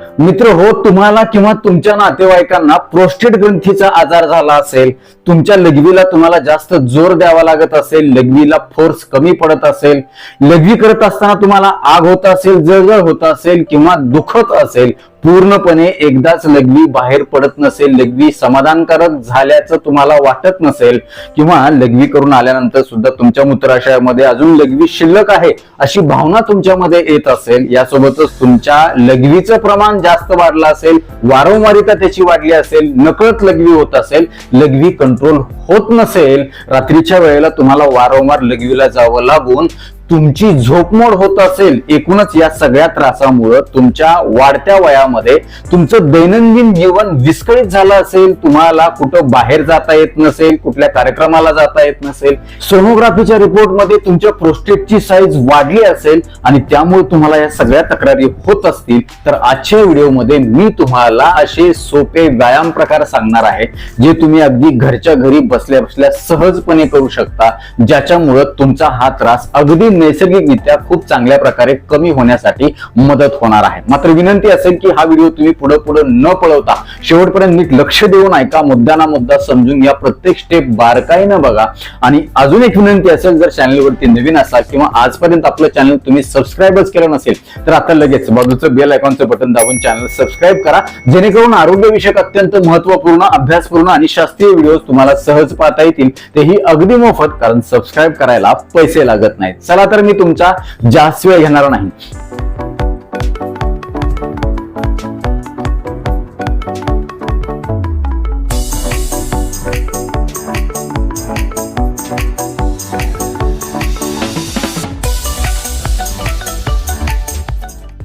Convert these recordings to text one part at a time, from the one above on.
मित्र हो तुम्हाला किंवा तुमच्या नातेवाईकांना प्रोस्टेट ग्रंथीचा आजार झाला असेल तुमच्या लघवीला तुम्हाला जास्त जोर द्यावा लागत असेल लघवीला फोर्स कमी पडत असेल लघवी करत असताना तुम्हाला आग होत असेल जळजळ होत असेल किंवा दुखत असेल पूर्णपणे एकदाच लघवी बाहेर पडत नसेल लघवी समाधानकारक झाल्याचं तुम्हाला वाटत नसेल किंवा लघवी करून आल्यानंतर सुद्धा तुमच्या मूत्राशयामध्ये अजून लघवी शिल्लक आहे अशी भावना तुमच्यामध्ये येत असेल यासोबतच तुमच्या लघवीचं प्रमाण जास्त वाढलं असेल वारंवारिता त्याची वाढली असेल नकळत लघवी होत असेल लघवी कंट्रोल होत नसेल रात्रीच्या वेळेला तुम्हाला वारंवार लघवीला जावं लागून तुमची झोपमोड होत असेल एकूणच या सगळ्या त्रासामुळं तुमच्या वाढत्या वयामध्ये तुमचं दैनंदिन जीवन विस्कळीत झालं असेल तुम्हाला कुठं बाहेर जाता येत नसेल कुठल्या कार्यक्रमाला जाता येत नसेल सोनोग्राफीच्या रिपोर्टमध्ये तुमच्या प्रोस्टेटची साईज वाढली असेल आणि त्यामुळे तुम्हाला या सगळ्या तक्रारी होत असतील तर आजच्या व्हिडिओमध्ये मी तुम्हाला असे सोपे व्यायाम प्रकार सांगणार आहे जे तुम्ही अगदी घरच्या घरी बसल्या बसल्या सहजपणे करू शकता ज्याच्यामुळं तुमचा हा त्रास अगदी नैसर्गिकरित्या खूप चांगल्या प्रकारे कमी होण्यासाठी मदत होणार आहे. मात्र विनंती असेल की हा व्हिडिओ तुम्ही पुढे पुढे न पळवता शेवटपर्यंत नीट लक्ष देऊन ऐका मुद्दाना मुद्दा समजून घ्या प्रत्येक स्टेप बारकाईनं बघा. आणि अजून एक विनंती असेल जर चॅनलवरती नवीन असाल किंवा आजपर्यंत आपलं चॅनल तुम्ही सबस्क्राईबच केलं नसेल तर आता लगेच बाजूचं बेल आयकॉनचं बटन दाबून चॅनल सबस्क्राईब करा. जेणेकरून आरोग्यविषयक अत्यंत महत्त्वपूर्ण अभ्यासपूर्ण आणि शास्त्रीय व्हिडिओ तुम्हाला सहज पाहता येतील. तेही अगदी मोफत कारण सबस्क्राईब करायला पैसे लागत नाहीत. चला तर मी तुमचा जास्त वेळ घेणार नाही.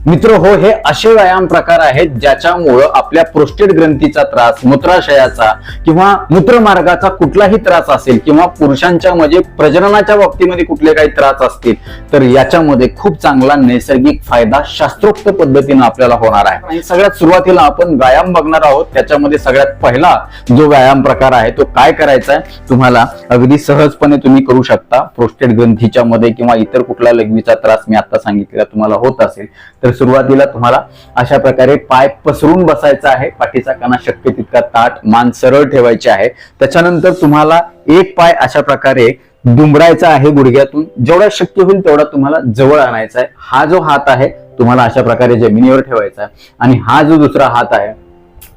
मित्र हो हे असे व्यायाम प्रकार आहेत ज्याच्यामुळं आपल्या प्रोस्टेट ग्रंथीचा त्रास मूत्राशयाचा किंवा मूत्रमार्गाचा कुठलाही त्रास असेल किंवा पुरुषांच्या म्हणजे प्रजननाच्या बाबतीमध्ये कुठले काही त्रास असतील तर याच्यामध्ये खूप चांगला नैसर्गिक फायदा शास्त्रोक्त पद्धतीनं आपल्याला होणार आहे. आणि सगळ्यात सुरुवातीला आपण व्यायाम बघणार आहोत. त्याच्यामध्ये सगळ्यात पहिला जो व्यायाम प्रकार आहे तो काय करायचा आहे तुम्हाला अगदी सहजपणे तुम्ही करू शकता. प्रोस्टेट ग्रंथीच्या मध्ये किंवा इतर कुठला लघवीचा त्रास मी आता सांगितलेला तुम्हाला होत असेल तर सुरुवातीला तुम्हाला अशा प्रकारे पाय पसरून बसायचा आहे. पाठीचा कणा शक्य तितका ताट मान सरळ ठेवायचे आहे. त्याच्यानंतर तुम्हाला एक पाय अशा प्रकारे दुमडायचा आहे गुडघ्यातून. जेवढा शक्य होईल तेवढा तुम्हाला जवळ आणायचा आहे. हा जो हात आहे तुम्हाला अशा प्रकारे जमिनीवर ठेवायचा आहे. आणि हा जो दुसरा हात आहे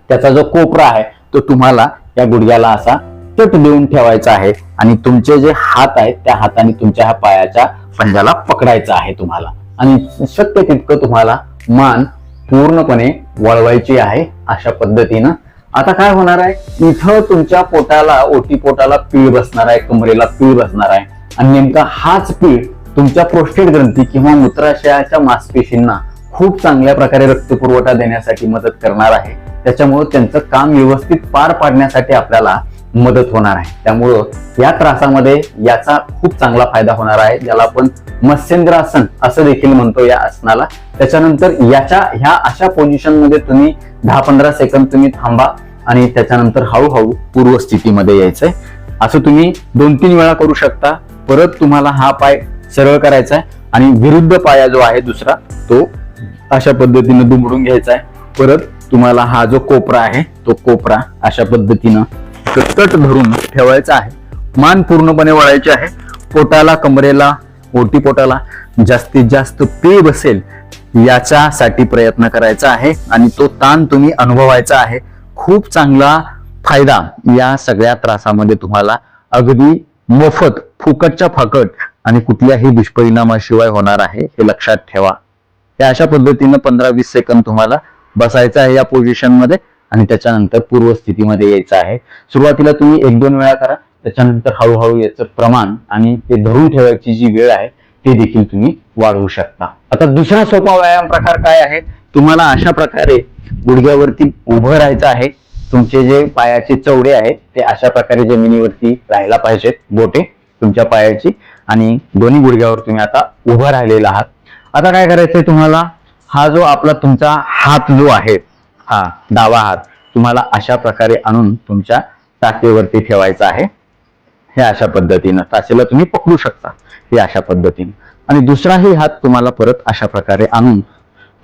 त्याचा जो कोपरा आहे तो तुम्हाला या गुडघ्याला असा तट देऊन ठेवायचा आहे. आणि तुमचे जे हात आहेत त्या हाताने तुमच्या ह्या पायाच्या पंजाला पकडायचा आहे तुम्हाला. आणि शक्य तितकं तुम्हाला मान पूर्णपणे वळवायची आहे अशा पद्धतीनं. आता काय होणार आहे? इथं तुमच्या पोटाला ओटी पोटाला पीळ बसणार आहे कमरेला पीळ बसणार आहे. आणि नेमका हाच पीळ तुमच्या प्रोस्टेट ग्रंथी किंवा मूत्राशयाच्या मासपेशींना खूप चांगल्या प्रकारे रक्तपुरवठा देण्यासाठी मदत करणार आहे. त्याच्यामुळं त्यांचं काम व्यवस्थित पार पाडण्यासाठी आपल्याला मदत होणार आहे. त्यामुळं या त्रासामध्ये याचा खूप चांगला फायदा होणार आहे. ज्याला आपण मत्स्येंद्रासन असं देखील म्हणतो या आसनाला. त्याच्यानंतर याच्या ह्या अशा पोझिशनमध्ये तुम्ही दहा पंधरा सेकंद तुम्ही थांबा आणि त्याच्यानंतर हळूहळू पूर्वस्थितीमध्ये यायचंय. असं तुम्ही दोन तीन वेळा करू शकता. परत तुम्हाला हा पाय सरळ करायचा आहे आणि विरुद्ध पाया जो आहे दुसरा तो अशा पद्धतीनं दुमडून घ्यायचा आहे परत तुम्हाला हा जो कोपरा आहे तो कोपरा अशा पद्धतीनं तट धरून ठेवायचा आहे. मान पूर्णपणे वळायची आहे. पोटाला कमरेला ओटी पोटाला जास्तीत जास्त पे बसेल याच्यासाठी प्रयत्न करायचा आहे आणि तो ताण तुम्ही अनुभवायचा आहे. खूप चांगला फायदा या सगळ्या त्रासामध्ये तुम्हाला. अगदी मोफत फुकटच्या फाकट आणि कुठल्याही दुष्परिणामाशिवाय होणार आहे हे लक्षात ठेवा. हे अशा पद्धतीनं पंधरा वीस सेकंद तुम्हाला बसायचं आहे या पोझिशनमध्ये आणि त्याच्यानंतर पूर्व स्थितीमध्ये यायचं आहे. सुरुवातीला तुम्ही एक दोन वेळा करा. त्याच्यानंतर हळूहळू याचं प्रमाण आणि ते धरून ठेवायची जी वेळ आहे ते देखील तुम्ही वाढवू शकता. आता दुसरा सोपा व्यायाम प्रकार काय आहे? तुम्हाला अशा प्रकारे गुडघ्यावरती उभं राहायचं आहे. तुमचे जे पायाचे चवडे आहेत ते अशा प्रकारे जमिनीवरती राहायला पाहिजेत. बोटे तुमच्या पायाची आणि दोन्ही गुडघ्यावर तुम्ही आता उभं राहिलेला आहात. आता काय करायचंय तुम्हाला? हा जो आपला तुमचा हात जो आहे हा डावा हात तुम्हाला अशा प्रकारे आणून तुमच्या टाकेवरती ठेवायचा आहे. हे अशा पद्धतीनं टाचेला तुम्ही पकडू शकता. हे अशा पद्धतीनं. आणि दुसराही हात तुम्हाला परत अशा प्रकारे आणून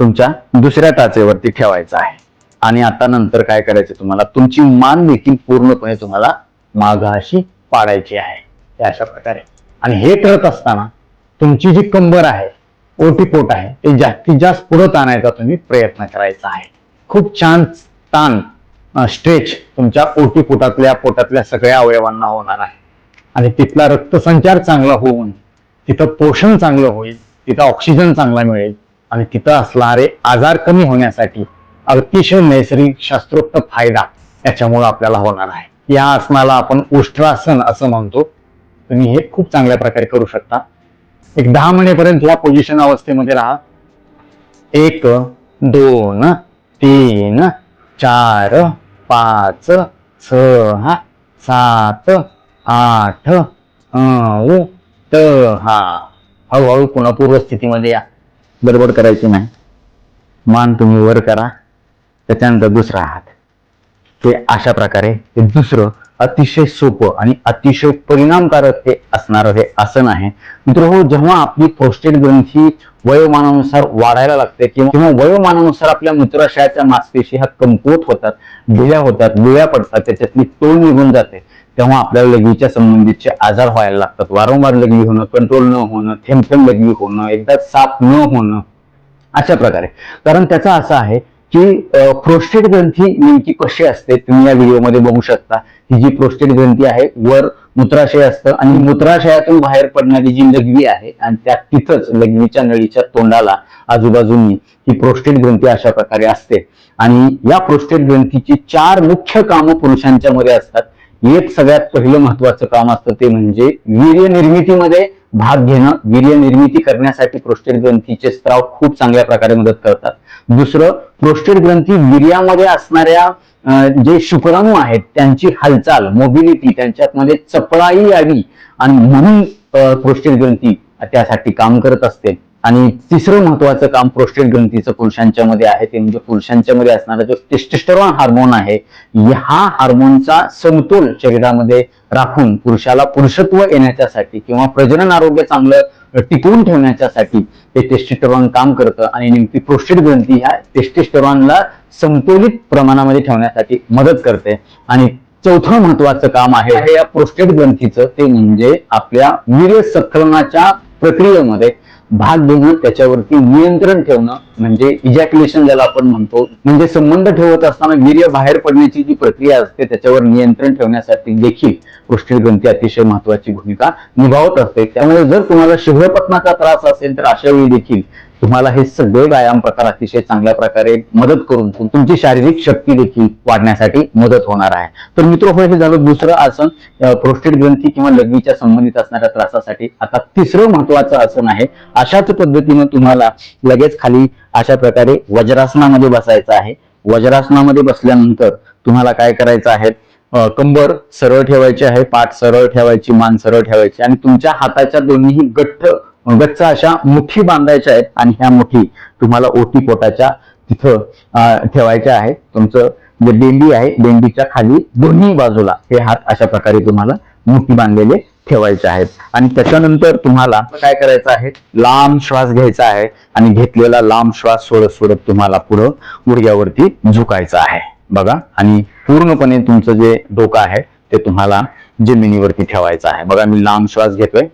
तुमच्या दुसऱ्या टाचेवरती ठेवायचा आहे. आणि आता नंतर काय करायचं तुम्हाला? तुमची मान देखील पूर्णपणे तुम्हाला मागाशी पाडायची आहे. हे अशा प्रकारे. आणि हे करत असताना तुमची जी कंबर आहे ओटीपोट आहे ते जास्तीत जास्त पुढत आणायचा तुम्ही प्रयत्न करायचा आहे. खूप छान ताण स्ट्रेच तुमच्या ओटीपोटातल्या पोटातल्या सगळ्या अवयवांना होणार आहे. आणि तिथला रक्तसंचार चांगला होऊन तिथं पोषण चांगलं होईल तिथं ऑक्सिजन चांगला मिळेल आणि तिथं असणारे आजार कमी होण्यासाठी अतिशय नैसर्गिक शास्त्रोक्त फायदा याच्यामुळे आपल्याला होणार आहे. या आसनाला आपण उष्ट्रासन असं म्हणतो. तुम्ही हे खूप चांगल्या प्रकारे करू शकता. एक दहा महिनेपर्यंत या पोझिशन अवस्थेमध्ये राहा. एक दोन तीन चार पाच सहा सात आठ नऊ दहा. हळूहळू पुन्हा पूर्वस्थितीमध्ये या. गडबड करायची नाही. मान तुम्ही वर करा. त्याच्यानंतर दुसरा हात. ते अशा प्रकारे ते दुसरं अतिशय सोपं आणि अतिशय परिणामकारक ते असणारं हे आसन आहे मित्र हो जेव्हा आपली प्रोस्टेट ग्रंथी वयोमानानुसार वाढायला लागते किंवा वयोमानानुसार आपल्या मूत्राशयाच्या मासपेशी ह्या कमकुवत होतात ढिल्या होतात विळ्या पडतात त्याच्यातली तोल निघून जाते. तेव्हा आपल्याला लघवीच्या संबंधीचे आजार व्हायला लागतात. वारंवार लघवी होणं कंट्रोल न होणं थेंब थेंब लघवी होणं एकदा साफ न होणं अशा प्रकारे. कारण त्याचा असं आहे की प्रोस्टेट ग्रंथी नेमकी कशी असते तुम्ही या व्हिडिओमध्ये बघू शकता. ही जी प्रोस्टेट ग्रंथी आहे वर मूत्राशय असतं आणि मूत्राशयातून बाहेर पडणारी जी लघवी आहे आणि त्या तिथंच लघवीच्या नळीच्या तोंडाला आजूबाजूनी ही प्रोस्टेट ग्रंथी अशा प्रकारे असते. आणि या प्रोस्टेट ग्रंथीची चार मुख्य कामं पुरुषांच्या मध्ये असतात. एक सगळ्यात पहिलं महत्वाचं काम असतं ते म्हणजे वीर्य निर्मितीमध्ये भाग घेणं. वीर्य निर्मिती करण्यासाठी प्रोस्टेट ग्रंथीचे स्त्राव खूप चांगल्या प्रकारे मदत करतात. दुसरं प्रोस्टेट ग्रंथी वीर्यामध्ये असणाऱ्या जे शुक्राणू आहेत त्यांची हालचाल मोबिलिटी त्यांच्यामध्ये चपळाई यावी आणि म्हणून प्रोस्टेट ग्रंथी त्यासाठी काम करत असते. आणि तिसरं महत्वाचं काम प्रोस्टेट ग्रंथीचं पुरुषांच्या मध्ये आहे ते म्हणजे पुरुषांच्या मध्ये असणारा जो टेस्टेस्टरॉन हार्मोन आहे हा हार्मोनचा समतोल शरीरामध्ये राखून पुरुषाला पुरुषत्व येण्याच्यासाठी किंवा प्रजनन आरोग्य चांगलं टिकवून ठेवण्याच्यासाठी हे टेस्टेस्टेरॉन काम करतं आणि नेमकी प्रोस्टेट ग्रंथी ह्या टेस्टेस्टेरॉनला संतुलित प्रमाणामध्ये ठेवण्यासाठी मदत करते. आणि चौथं महत्वाचं काम आहे हे या प्रोस्टेट ग्रंथीचं ते म्हणजे आपल्या वीर्य संकलनाच्या प्रक्रियेमध्ये भाग घेणं त्याच्यावरती नियंत्रण ठेवणं म्हणजे इजॅक्युलेशन ज्याला आपण म्हणतो म्हणजे संबंध ठेवत असताना वीर्य बाहेर पडण्याची जी प्रक्रिया असते त्याच्यावर नियंत्रण ठेवण्यासाठी देखील प्रोस्टेट अतिशय महत्वाची भूमिका निभावत असते. त्यामुळे जर तुम्हाला शीघ्रपतनाचा त्रास असेल तर अशा वेळी देखील तुम्हाला हे सगळे व्यायाम प्रकार अतिशय चांगल्या प्रकारे मदत करून तुमची शारीरिक शक्ती देखील वाढण्यासाठी मदत होणार आहे. तर मित्र हो हे झालं दुसरं आसन. प्रोस्टेट ग्रंथी किंवा लघवीच्या संबंधित असणाऱ्या त्रासासाठी आता तिसरं महत्वाचं आसन आहे. अशाच पद्धतीनं तुम्हाला लगेच खाली अशा प्रकारे वज्रासनामध्ये बसायचं आहे. वज्रासनामध्ये बसल्यानंतर तुम्हाला काय करायचं आहे? कंबर सरळ ठेवायची आहे पाठ सरळ ठेवायची मान सरळ ठेवायची आणि तुमच्या हाताच्या दोन्हीही गठ्ठ गच्च अशा मुठी बांधायच्या आहेत आणि ह्या मुठी तुम्हाला ओटी पोटाच्या तिथं ठेवायच्या आहेत. तुमचं जे बेंडी आहे बेंडीच्या खाली दोन्ही बाजूला हे हात अशा प्रकारे तुम्हाला मुठी बांधलेले ठेवायचे आहेत. आणि त्याच्यानंतर तुम्हाला काय करायचं आहे? लांब श्वास घ्यायचा आहे आणि घेतलेला लांब श्वास सोडत सोडत तुम्हाला पुढं गुडघ्यावरती झुकायचं आहे. बघा. आणि पूर्णपणे तुमचं जे डोकं आहे ते तुम्हाला जमिनीवरती ठेवायचं आहे. बघा मी लांब श्वास घेतोय.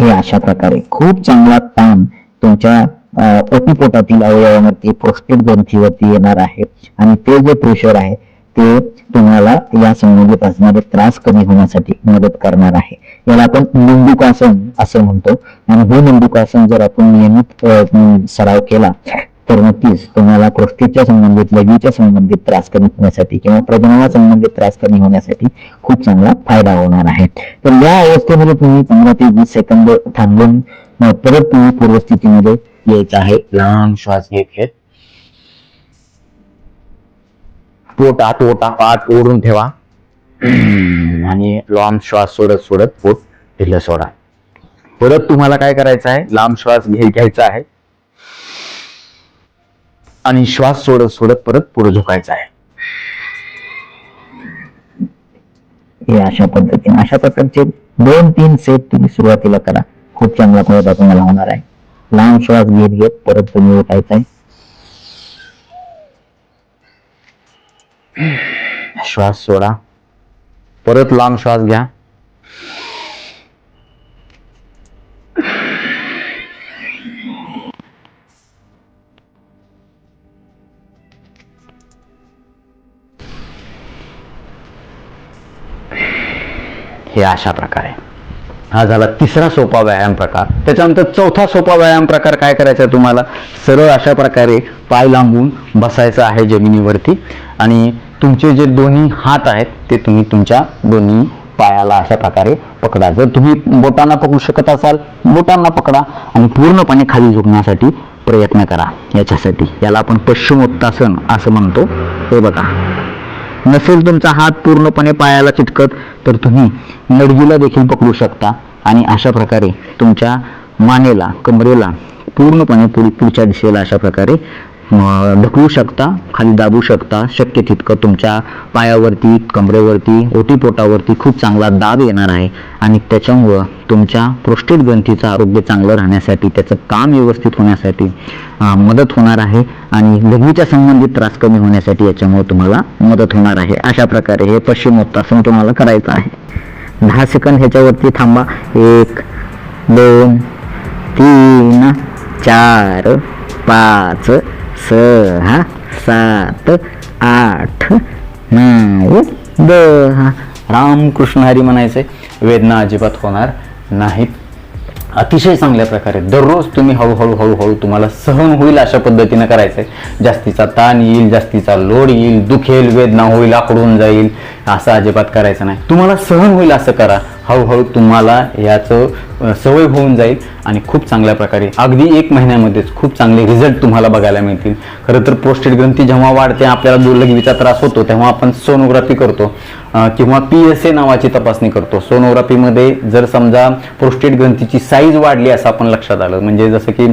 हे अशा प्रकारे खूप चांगला ताण तुमच्या अतिपोटातील अवयवावरती प्रोस्टेट ग्रंथीवरती येणार आहे. आणि ते जे प्रेशर आहे ते तुम्हाला या संबंधित असणारे त्रास कमी होण्यासाठी मदत करणार आहे. याला आपण निंबुकासन असं म्हणतो. आणि हे निंबुकासन जर आपण नियमित सराव केला तर नक्कीच तुम्हाला कृष्टीच्या संबंधित लघवीच्या संबंधित त्रास कमी होण्यासाठी किंवा प्रजनना संबंधित त्रास कमी होण्यासाठी खूप चांगला फायदा होणार आहे. तर या अवस्थेमध्ये तुम्ही पंधरा ते वीस सेकंद थांबून परत तुम्ही पूर्वस्थितीमध्ये यायचं आहे. लांब श्वास घेत घेत. तोटा ओटा पाठ ओढून ठेवा. आणि लांब श्वास सोडत सोडत पोट ढिलं सोडा. परत तुम्हाला काय करायचं आहे? लांब श्वास घे घ्यायचा आहे. आणि श्वास सोडत सोडत परत पुढे झुकायचा आहे. हे अशा पद्धतीने अशा प्रकारचे दोन तीन सेट तुम्ही सुरुवातीला करा. खूप चांगला फायदा तुम्हाला होणार आहे. लांब श्वास घेत घेत परत तुम्ही उठायचा आहे. श्वास सोडा. परत लांब श्वास घ्या. हे अशा प्रकारे. हा झाला तिसरा सोपा व्यायाम प्रकार. त्याच्यानंतर चौथा सोपा व्यायाम प्रकार काय करायचा आहे तुम्हाला? सरळ अशा प्रकारे पाय लांबून बसायचं आहे जमिनीवरती आणि तुमचे जे दोन्ही हात आहेत ते तुम्ही तुमच्या दोन्ही पायाला अशा प्रकारे पकडा. जर तुम्ही बोटांना पकडू शकत असाल बोटांना पकडा आणि पूर्णपणे खाली झुकण्यासाठी प्रयत्न करा. याच्यासाठी याला आपण पश्चिमोत्तासन असं म्हणतो. हे बघा. नसेल तुमचा हात पूर्णपणे पायाला चिटकत तर तुम्ही नडगीला देखील पकडू शकता. आणि अशा प्रकारे तुमच्या मानेला कमरेला पूर्णपणे पुढ- पुढच्या दिशेला अशा प्रकारे ढकलू शकता खाली दाबू शकता. शक्य तितकं तुमच्या पायावरती कमरेवरती ओटीपोटावरती खूप चांगला दाब येणार आहे. आणि त्याच्यामुळं तुमच्या प्रोस्टेट ग्रंथीचं आरोग्य चांगलं राहण्यासाठी त्याचं काम व्यवस्थित होण्यासाठी मदत होणार आहे. आणि लघवीच्या संबंधित त्रास कमी होण्यासाठी याच्यामुळे तुम्हाला मदत होणार आहे. अशा प्रकारे हे पश्चिमोत्तासन तुम्हाला करायचं आहे. दहा सेकंद ह्याच्यावरती थांबा. एक दोन तीन चार पाच सहा सात आठ नऊ दहा. रामकृष्ण हरी म्हणायचे वेदना अजिबात होणार नाहीत. अतिशय चांगल्या प्रकारे दररोज तुम्ही हळूहळू हळूहळू तुम्हाला सहन होईल अशा पद्धतीनं करायचंय. जास्तीचा ताण येईल जास्तीचा लोड येईल दुखेल वेदना होईल आकडून जाईल असं अजिबात करायचं नाही. तुम्हाला सहन होईल असं करा. हळूहळू तुम्हाला याचं सवय होऊन जाईल. आणि खूप चांगल्या प्रकारे अगदी एक महिन्यामध्येच खूप चांगले रिझल्ट तुम्हाला बघायला मिळतील. खरं तर प्रोस्टेट ग्रंथी जेव्हा वाढते आपल्याला दुर्लघवीचा त्रास होतो तेव्हा आपण सोनोग्राफी करतो. किंवा पी एस ए नावाची तपासणी करतो. सोनोग्राफीमध्ये जर समजा प्रोस्टेट ग्रंथीची साईज वाढली असं आपण लक्षात आलं म्हणजे जसं की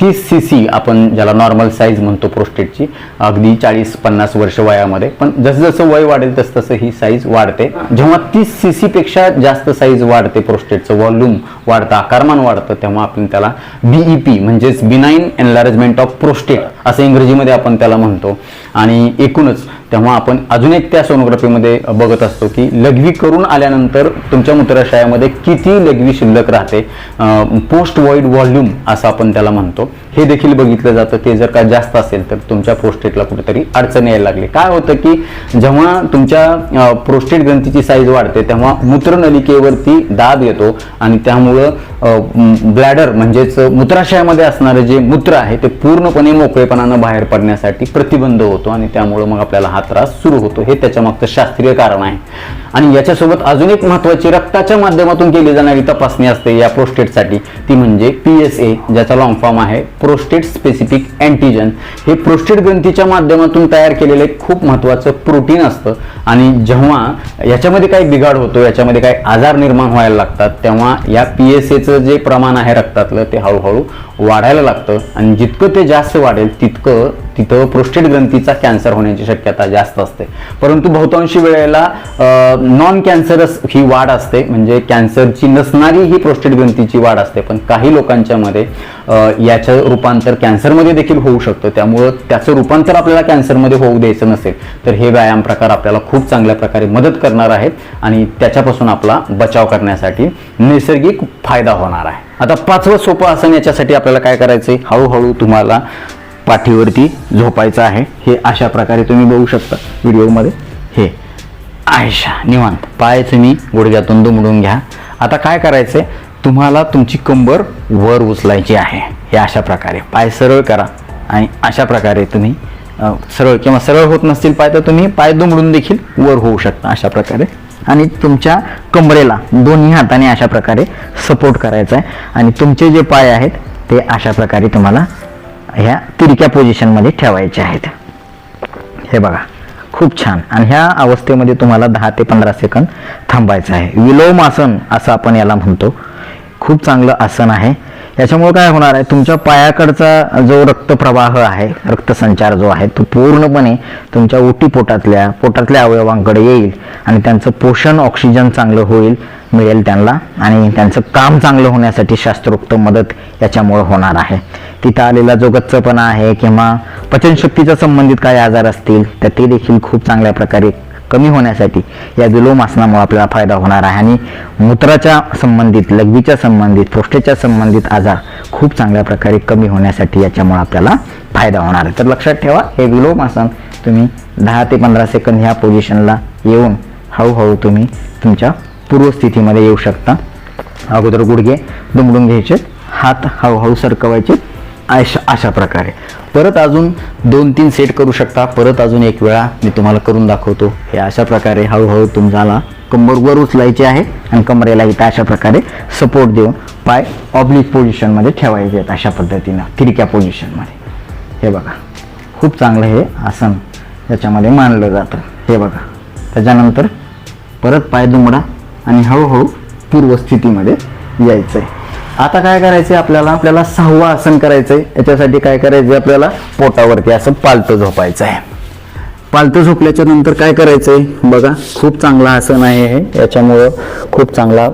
तीस सी सी आपण ज्याला नॉर्मल साईज म्हणतो प्रोस्टेटची अगदी चाळीस पन्नास वर्ष वयामध्ये. पण जसं जसं वय वाढेल तस तसं ही साईज वाढते. जेव्हा तीस सी सीपेक्षा जास्त साईज वाढते प्रोस्टेटचं व्हॉल्यूम वाढतं आकारमान वाढतं तेव्हा आपण त्याला बीईपी म्हणजेच बिनाईन एनलार्जमेंट ऑफ प्रोस्टेट असं इंग्रजीमध्ये आपण त्याला म्हणतो. आणि एकूणच तेव्हा आपण अजून एक त्या सोनोग्राफीमध्ये बघत असतो की लघवी करून आल्यानंतर तुमच्या मूत्राशयामध्ये किती लघवी शिल्लक राहते? पोस्ट वॉइड व्हॉल्यूम असं आपण त्याला म्हणतो. हे देखील बघितलं जातं ते जर का जास्त असेल तर तुमच्या प्रोस्टेटला कुठेतरी अडचण यायला लागली. काय होतं की जेव्हा तुमच्या प्रोस्टेट ग्रंथीची साईज वाढते तेव्हा मूत्रनलिकेवरती दाब येतो आणि त्यामुळं ब्लॅडर म्हणजेच मूत्राशयामध्ये असणारं जे मूत्र आहे ते पूर्णपणे मोकळेपणानं बाहेर पडण्यासाठी प्रतिबंध होतो आणि त्यामुळं मग आपल्याला हा त्रास सुरू होतो. हे त्याच्या मागचं शास्त्रीय कारण आहे. आणि याच्यासोबत अजून एक महत्वाची रक्ताच्या माध्यमातून केली जाणारी तपासणी असते या प्रोस्टेटसाठी ती म्हणजे पी एस ए ज्याचा लॉंग फॉर्म आहे प्रोस्टेट स्पेसिफिक अँटीजन हे प्रोस्टेट ग्रंथीच्या माध्यमातून तयार केलेलं एक खूप महत्वाचं प्रोटीन असतं. आणि जेव्हा याच्यामध्ये काही बिघाड होतो याच्यामध्ये काही आजार निर्माण व्हायला लागतात तेव्हा या पी एस एचं जे प्रमाण आहे रक्तातलं ते हळूहळू वाढायला लागतं. आणि जितकं ते जास्त वाढेल तितकं तिथं प्रोस्टेट ग्रंथीचा कॅन्सर होण्याची शक्यता जास्त असते. परंतु बहुतांशी वेळेला नॉन कॅन्सरस ही वाढ असते म्हणजे कॅन्सरची नसणारी ही प्रोस्टेट ग्रंथीची वाढ असते. पण काही लोकांच्या मध्ये याचं रूपांतर कॅन्सरमध्ये देखील होऊ शकतं. त्यामुळं त्याचं रूपांतर आपल्याला कॅन्सरमध्ये होऊ द्यायचं नसेल तर हे व्यायाम प्रकार आपल्याला खूप चांगल्या प्रकारे मदत करणार आहेत आणि त्याच्यापासून आपला बचाव करण्यासाठी नैसर्गिक फायदा होणार आहे. आता पाचवं सोपं आसन याच्यासाठी आपल्याला काय करायचं आहे हळूहळू तुम्हाला पाठीवरती झोपायचं आहे. हे अशा प्रकारे तुम्ही बघू शकता. व्हिडिओमध्ये हे. आयशा निवांत. पाय तुम्ही गुडघ्यातून दुमडून घ्या. आता काय करायचंय? तुम्हाला तुमची कंबर वर उचलायची आहे. हे अशा प्रकारे. पाय सरळ करा. आणि अशा प्रकारे तुम्ही सरळ किंवा सरळ होत नसतील पाय तर तुम्ही पाय दुमडून देखील वर होऊ शकता अशा प्रकारे. आणि तुमच्या कंबरेला दोन्ही हाताने अशा प्रकारे सपोर्ट करायचा आहे. आणि तुमचे जे पाय आहेत ते अशा प्रकारे तुम्हाला ह्या तिरक्या पोझिशनमध्ये ठेवायचे आहेत. हे बघा. खूप छान. आणि ह्या अवस्थेमध्ये तुम्हाला दहा ते पंधरा सेकंद थांबायचं आहे. विलोम आसन असं आपण याला म्हणतो. खूप चांगलं आसन आहे. याच्यामुळे काय होणार आहे? तुमच्या पायाकडचा जो रक्तप्रवाह आहे रक्तसंचार जो आहे तो पूर्णपणे तुमच्या ओटी पोटातल्या पोटातल्या अवयवांकडे येईल आणि त्यांचं पोषण ऑक्सिजन चांगलं होईल मिळेल त्यांना आणि त्यांचं काम चांगलं होण्यासाठी शास्त्रोक्त मदत याच्यामुळे होणार आहे. तिथं आलेला जो गच्चपणा आहे किंवा पचनशक्तीच्या संबंधित काही आजार असतील तर ते देखील खूप चांगल्या प्रकारे कमी होण्यासाठी या विलोम आसनामुळे आपल्याला फायदा होणार आहे. आणि मूत्राच्या संबंधित लघवीच्या संबंधित प्रोस्टेटच्या संबंधित आजार खूप चांगल्या प्रकारे कमी होण्यासाठी याच्यामुळे आपल्याला फायदा होणार आहे. तर लक्षात ठेवा हे विलोम आसन तुम्ही दहा ते पंधरा सेकंद ह्या पोझिशनला येऊन हळूहळू तुम्ही तुमच्या पूर्वस्थितीमध्ये येऊ शकता. अगोदर गुडघे दुमडून घ्यायचे हात हळूहळू सरकवायचे अशा अशा प्रकारे. परत अजून दोन तीन सेट करू शकता. परत अजून एक वेळा मी तुम्हाला करून दाखवतो. हे अशा प्रकारे हळूहळू तुम्हाला कंबरवर उचलायचे आहे आणि कमरेला इथं अशा प्रकारे सपोर्ट देऊन पाय ऑब्लिक पोझिशनमध्ये ठेवायचे आहेत अशा पद्धतीनं. तिरक्या पोझिशनमध्ये हे बघा. खूप चांगलं हे आसन याच्यामध्ये मानलं जातं. हे बघा. त्याच्यानंतर परत पाय दुमडा आणि हळूहळू पूर्वस्थितीमध्ये यायचं आहे आता काय करायचंय आपल्याला? आपल्याला सहावं आसन करायचंय. याच्यासाठी काय करायचंय आपल्याला? पोटावरती असं पालतं झोपायचं आहे पालतं झोपल्याच्या नंतर काय करायचंय? बघा खूप चांगलं आसन आहे हे. याच्यामुळं खूप चांगला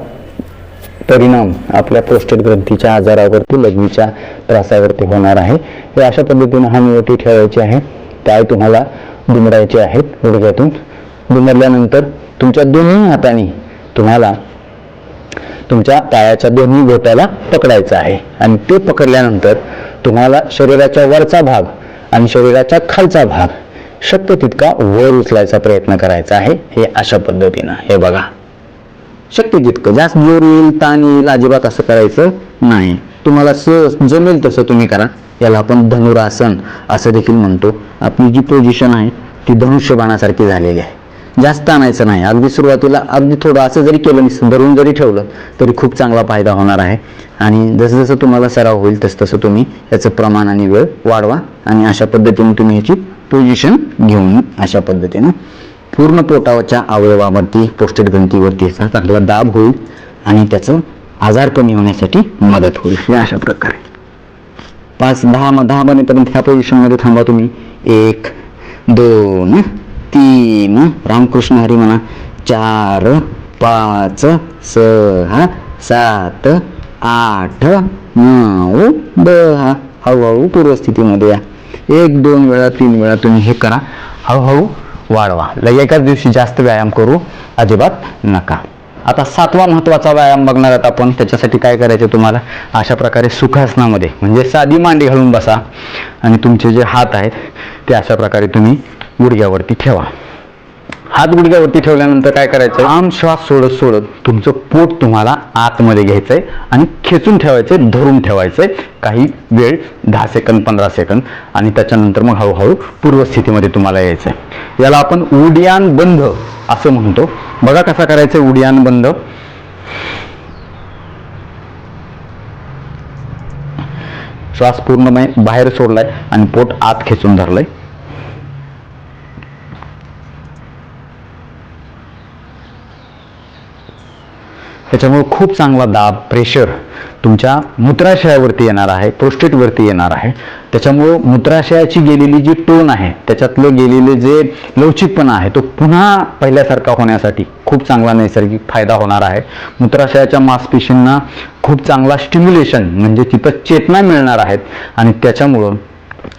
परिणाम आपल्या प्रोस्टेट ग्रंथीच्या आजारावरती लघवीच्या त्रासावरती होणार आहे. हे अशा पद्धतीनं हा मिळवटी ठेवायची आहे. त्या तुम्हाला दुमडायचे आहेत गुडघ्यातून. दुमडल्यानंतर तुमच्या दोन्ही हाताने तुम्हाला तुमच्या पायाच्या दोन्ही बोटाला पकडायचं आहे. आणि ते पकडल्यानंतर तुम्हाला शरीराच्या वरचा भाग आणि शरीराच्या खालचा भाग शक्य तितका वर उचलायचा प्रयत्न करायचा आहे. हे अशा पद्धतीनं हे बघा. शक्य जितकं जास्त जोर येईल ताण येईल अजिबात असं करायचं नाही. तुम्हाला सहज जमेल तसं तुम्ही करा. याला आपण धनुरासन असं देखील म्हणतो. आपली जी पोझिशन आहे ती धनुष्यबाणासारखी झालेली आहे. जास्त आणायचं नाही. अगदी सुरुवातीला अगदी थोडं असं जरी केलं नाही धरून जरी ठेवलं तरी खूप चांगला फायदा होणार आहे. आणि जसं जसं तुम्हाला सराव होईल तसतसं तुम्ही याचं प्रमाण आणि वेळ वाढवा आणि अशा पद्धतीने तुम्ही याची पोझिशन घेऊन अशा पद्धतीनं पूर्ण पोटाच्या अवयवावरती पोस्टेड ग्रंथीवरती याचा चांगला दाब होईल आणि त्याचं आजार कमी होण्यासाठी मदत होईल. या अशा प्रकारे. पाच दहा दहा बनेपर्यंत ह्या पोझिशनमध्ये थांबा तुम्ही. एक दोन. तीन. रामकृष्ण हरी म्हणा. चार पाच सहा सात आठ नऊ दहा. हळूहळू पूर्वस्थितीमध्ये या. एक दोन वेळा तीन वेळा तुम्ही हे करा. हळूहळू वाढवा. लगे एकाच दिवशी जास्त व्यायाम करू अजिबात नका. आता सातवा महत्त्वाचा व्यायाम बघणार आहोत आपण. त्याच्यासाठी काय करायचं तुम्हाला? अशा प्रकारे सुखासनामध्ये म्हणजे साधी मांडी घालून बसा. आणि तुमचे जे हात आहेत ते अशा प्रकारे तुम्ही गुडघ्यावरती ठेवा. हात गुडघ्यावरती ठेवल्यानंतर काय करायचं आम श्वास सोडत सोडत तुमचं पोट तुम्हाला आतमध्ये घ्यायचंय आणि खेचून ठेवायचंय धरून ठेवायचंय. काही वेळ दहा सेकंद पंधरा सेकंद आणि त्याच्यानंतर मग हळूहळू पूर्वस्थितीमध्ये तुम्हाला यायचंय. याला आपण उडियान बंध असं म्हणतो. बघा कसा करायचं उडियान बंध. श्वास पूर्णपणे बाहेर सोडलाय आणि पोट आत खेचून धरलंय. त्याच्यामुळे खूप चांगला दाब प्रेशर तुमच्या मूत्राशयावरती येणार आहे प्रोस्टेटवरती येणार आहे. त्याच्यामुळं मूत्राशयाची गेलेली जी टोन आहे त्याच्यातलं गेलेले जे लवचिकपणा आहे तो पुन्हा पहिल्यासारखा होण्यासाठी खूप चांगला नैसर्गिक फायदा होणार आहे. मूत्राशयाच्या मांसपेशींना खूप चांगला स्टिम्युलेशन म्हणजे तिथं चेतना मिळणार आहेत. आणि त्याच्यामुळं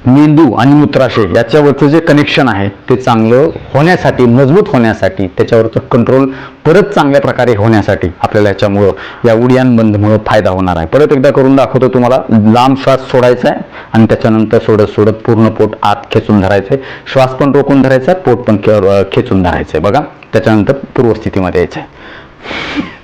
मेंदू आणि मूत्राशय याच्यावरचं जे कनेक्शन आहे ते चांगलं होण्यासाठी मजबूत होण्यासाठी त्याच्यावरचं कंट्रोल परत चांगल्या प्रकारे होण्यासाठी आपल्याला याच्यामुळं या उडियान बंदमुळं फायदा होणार आहे. परत एकदा करून दाखवतो तुम्हाला लांब श्वास सोडायचा आहे आणि त्याच्यानंतर सोडत सोडत पूर्ण पोट आत खेचून धरायचं आहे. श्वास पण रोखून धरायचा आहे पोट पण खेचून धरायचं आहे. बघा त्याच्यानंतर पूर्वस्थितीमध्ये यायचं आहे.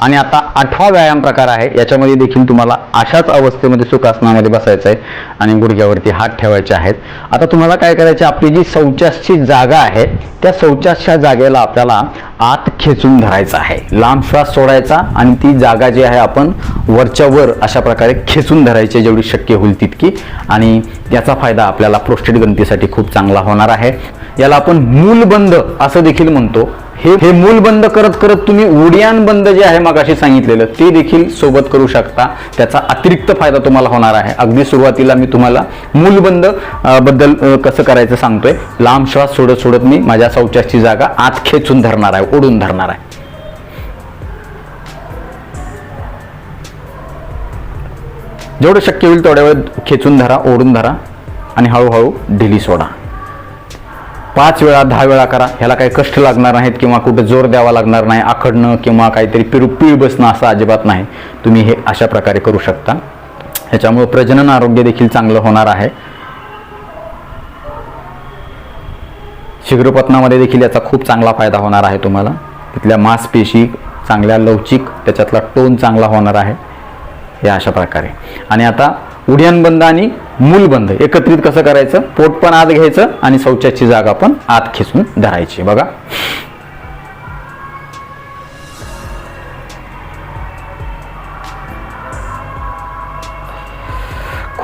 आणि आता आठवा व्यायाम प्रकार आहे. याच्यामध्ये देखील तुम्हाला अशाच अवस्थेमध्ये सुखासनामध्ये बसायचं आहे आणि गुडघ्यावरती हात ठेवायचे आहेत. आता तुम्हाला काय करायचे आपली जी शौचासची जागा आहे त्या शौचासच्या जागेला आपल्याला आत खेचून धरायचं आहे. लांब श्वास सोडायचा आणि ती जागा जी आहे आपण वरच्या वर अशा प्रकारे खेचून धरायची जेवढी शक्य होईल तितकी. आणि याचा फायदा आपल्याला प्रोस्टेट ग्रंथीसाठी खूप चांगला होणार आहे. याला आपण मूलबंद असं देखील म्हणतो. हे हे मूल बंद करत करत तुम्ही उड्याण बंद जे आहे मगाशी सांगितलेलं ते देखील सोबत करू शकता. त्याचा अतिरिक्त फायदा तुम्हाला होणार आहे. अगदी सुरुवातीला मी तुम्हाला मूल बंदबद्दल कसं करायचं सांगतोय. लांब श्वास सोडत सोडत मी माझ्या शौचाची जागा आत खेचून धरणार आहे ओढून धरणार आहे. जेवढं शक्य होईल तेवढ्या वेळ खेचून धरा ओढून धरा आणि हळूहळू ढिली सोडा. पाच वेळा दहा वेळा करा. ह्याला काही कष्ट लागणार नाहीत किंवा कुठं जोर द्यावा लागणार नाही आखडणं किंवा काहीतरी पिरू पिळ बसणं असं अजिबात नाही. तुम्ही हे अशा प्रकारे करू शकता. ह्याच्यामुळे प्रजनन आरोग्य देखील चांगलं होणार आहे. शीघ्रपतनामध्ये देखील याचा खूप चांगला फायदा होणार आहे तुम्हाला. तिथल्या मांसपेशी चांगल्या लवचिक त्याच्यातला टोन चांगला होणार आहे. हे अशा प्रकारे. आणि आता उड्याण बंद आणि मूलबंध एकत्रित कसं करायचं? पोट पण आत घ्यायचं आणि शौचाची जागा पण आत खेचून धरायची. बघा.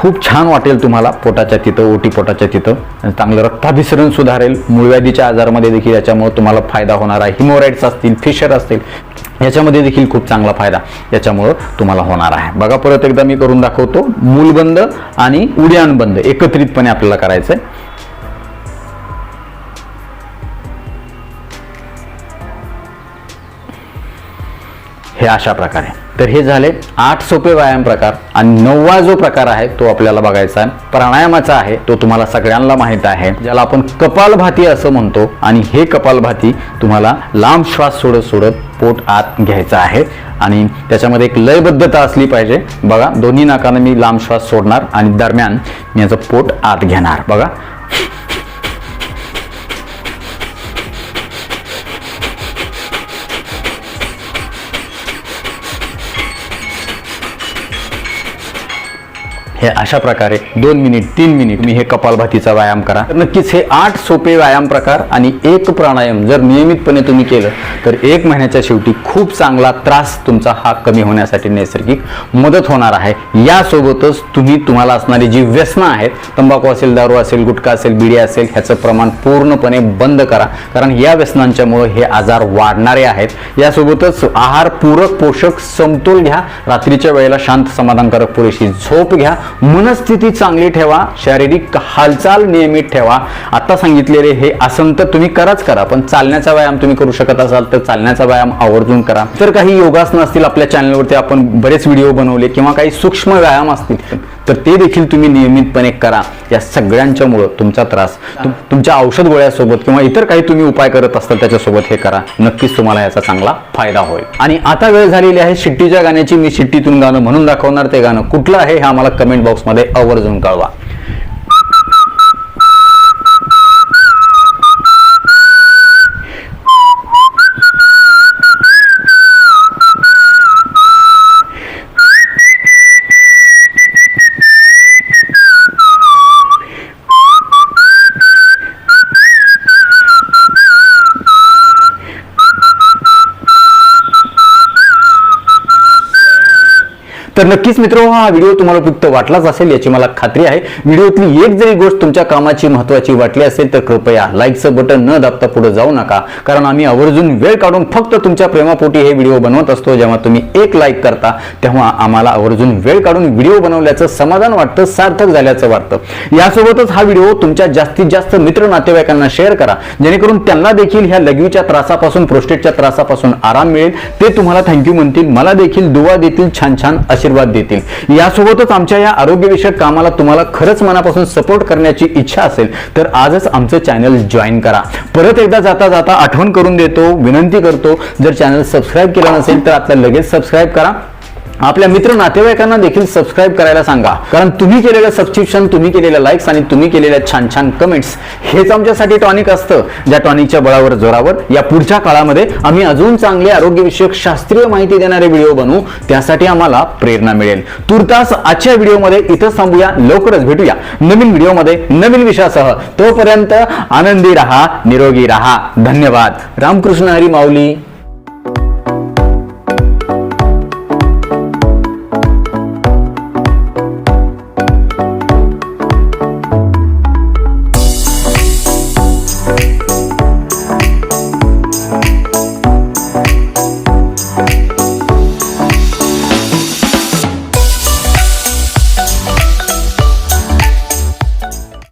खूप छान वाटेल तुम्हाला पोटाच्या तिथं ओटी पोटाच्या तिथं. आणि चांगलं रक्ताभिसरण सुधारेल. मूळव्याधीच्या आजारामध्ये देखील याच्यामुळे तुम्हाला फायदा होणार आहे. हिमोराईड्स असतील फिशर असतील याच्यामध्ये देखील खूप चांगला फायदा याच्यामुळं तुम्हाला होणार आहे. बघा परत एकदा मी करून दाखवतो. मूलबंद आणि उड्याण बंद एकत्रितपणे आपल्याला करायचं आहे हे अशा प्रकारे. तर हे झाले आठ सोपे व्यायाम प्रकार आणि नववा जो प्रकार आहे तो आपल्याला बघायचा आहे. प्राणायामाचा आहे तो तुम्हाला सगळ्यांना माहीत आहे ज्याला आपण कपालभाती असं म्हणतो आणि हे कपालभाती तुम्हाला लांब श्वास सोडत सोडत पोट आत घ्यायचं आहे. आणि त्याच्यामध्ये एक लयबद्धता असली पाहिजे. बघा दोन्ही नाकानं मी लांब श्वास सोडणार आणि दरम्यान मी याचं पोट आत घेणार. बघा. हे अशा प्रकारे दोन मिनिट तीन मिनिट मी हे कपालभातीचा व्यायाम करा. तर नक्कीच हे आठ सोपे व्यायाम प्रकार आणि एक प्राणायाम जर नियमितपणे तुम्ही केलं तर एक महिन्याच्या शेवटी खूप चांगला त्रास तुमचा हा कमी होण्यासाठी नैसर्गिक मदत होणार आहे. यासोबतच तुम्ही तुम्हाला असणारी जी व्यसनं आहेत तंबाखू असेल दारू असेल गुटखा असेल बिडी असेल ह्याचं प्रमाण पूर्णपणे बंद करा. कारण या व्यसनांच्यामुळे हे आजार वाढणारे आहेत. यासोबतच आहार पूरक पोषक समतोल घ्या. रात्रीच्या वेळेला शांत समाधानकारक पुरेशी झोप घ्या. मनस्थिती चांगली ठेवा. शारीरिक हालचाल नियमित ठेवा. आता सांगितलेले हे आसन तर तुम्ही कराच करा पण चालण्याचा व्यायाम तुम्ही करू शकत असाल तर चालण्याचा व्यायाम आवर्जून करा. तर काही योगासनं असतील आपल्या चॅनलवरती आपण बरेच व्हिडिओ बनवले किंवा काही सूक्ष्म व्यायाम असतील तर ते देखील तुम्ही नियमितपणे करा. या सगळ्यांच्यामुळं तुमचा त्रास तुमच्या औषध गोळ्यासोबत किंवा इतर काही तुम्ही उपाय करत असताल त्याच्यासोबत हे करा. नक्कीच तुम्हाला याचा चांगला फायदा होईल. आणि आता वेळ झालेली आहे शिट्टीच्या गाण्याची. मी शिट्टीतून गाणं म्हणून दाखवणार ते गाणं कुठलं आहे हे आम्हाला कमेंट बॉक्समध्ये आवर्जून कळवा. तर नक्कीच मित्र हा व्हिडिओ तुम्हाला उपयुक्त वाटलाच असेल याची मला खात्री आहे. व्हिडिओतली एक जरी गोष्ट तुमच्या कामाची महत्वाची वाटली असेल तर कृपया लाईकचं बटन न दाबता पुढे जाऊ नका. कारण आम्ही आवर्जून वेळ काढून फक्त तुमच्या प्रेमापोटी हे व्हिडिओ बनवत असतो जेव्हा तुम्ही एक लाईक करता तेव्हा आम्हाला आवर्जून वेळ काढून व्हिडिओ बनवल्याचं समाधान वाटतं सार्थक झाल्याचं वाटतं. यासोबतच हा व्हिडिओ तुमच्या जास्तीत जास्त मित्र नातेवाईकांना शेअर करा. जेणेकरून त्यांना देखील ह्या लघवीच्या त्रासापासून प्रोस्टेटच्या त्रासापासून आराम मिळेल. ते तुम्हाला थँक्यू म्हणतील. मला देखील दुवा देतील. छान छान आशीर्वाद देतील. यासोबतच आमच्या या आरोग्यविषयक कामाला तुम्हाला खरंच मनापासून सपोर्ट करण्याची इच्छा असेल तर आजच आमचं चॅनल जॉईन करा. परत एकदा जाता जाता आठवण करून देतो विनंती करतो. जर चॅनल सबस्क्राईब केलं नसेल तर आता लगेच सबस्क्राईब करा. आपल्या मित्र नातेवाईकांना देखील सबस्क्राईब करायला सांगा. कारण तुम्ही केलेलं सबस्क्रिप्शन तुम्ही केलेल्या लाईक्स आणि तुम्ही केलेल्या छान छान कमेंट्स हेच आमच्यासाठी टॉनिक असतं. ज्या टॉनिकच्या बळावर जोरावर या पुढच्या काळामध्ये आम्ही अजून चांगले आरोग्यविषयक शास्त्रीय माहिती देणारे व्हिडिओ बनवू. त्यासाठी आम्हाला प्रेरणा मिळेल. तुर्तास आजच्या व्हिडिओमध्ये इथंच थांबूया. लवकरच भेटूया. नवीन व्हिडिओमध्ये नवीन विषयासह. तोपर्यंत आनंदी राहा निरोगी राहा. धन्यवाद. रामकृष्ण हरी माऊली.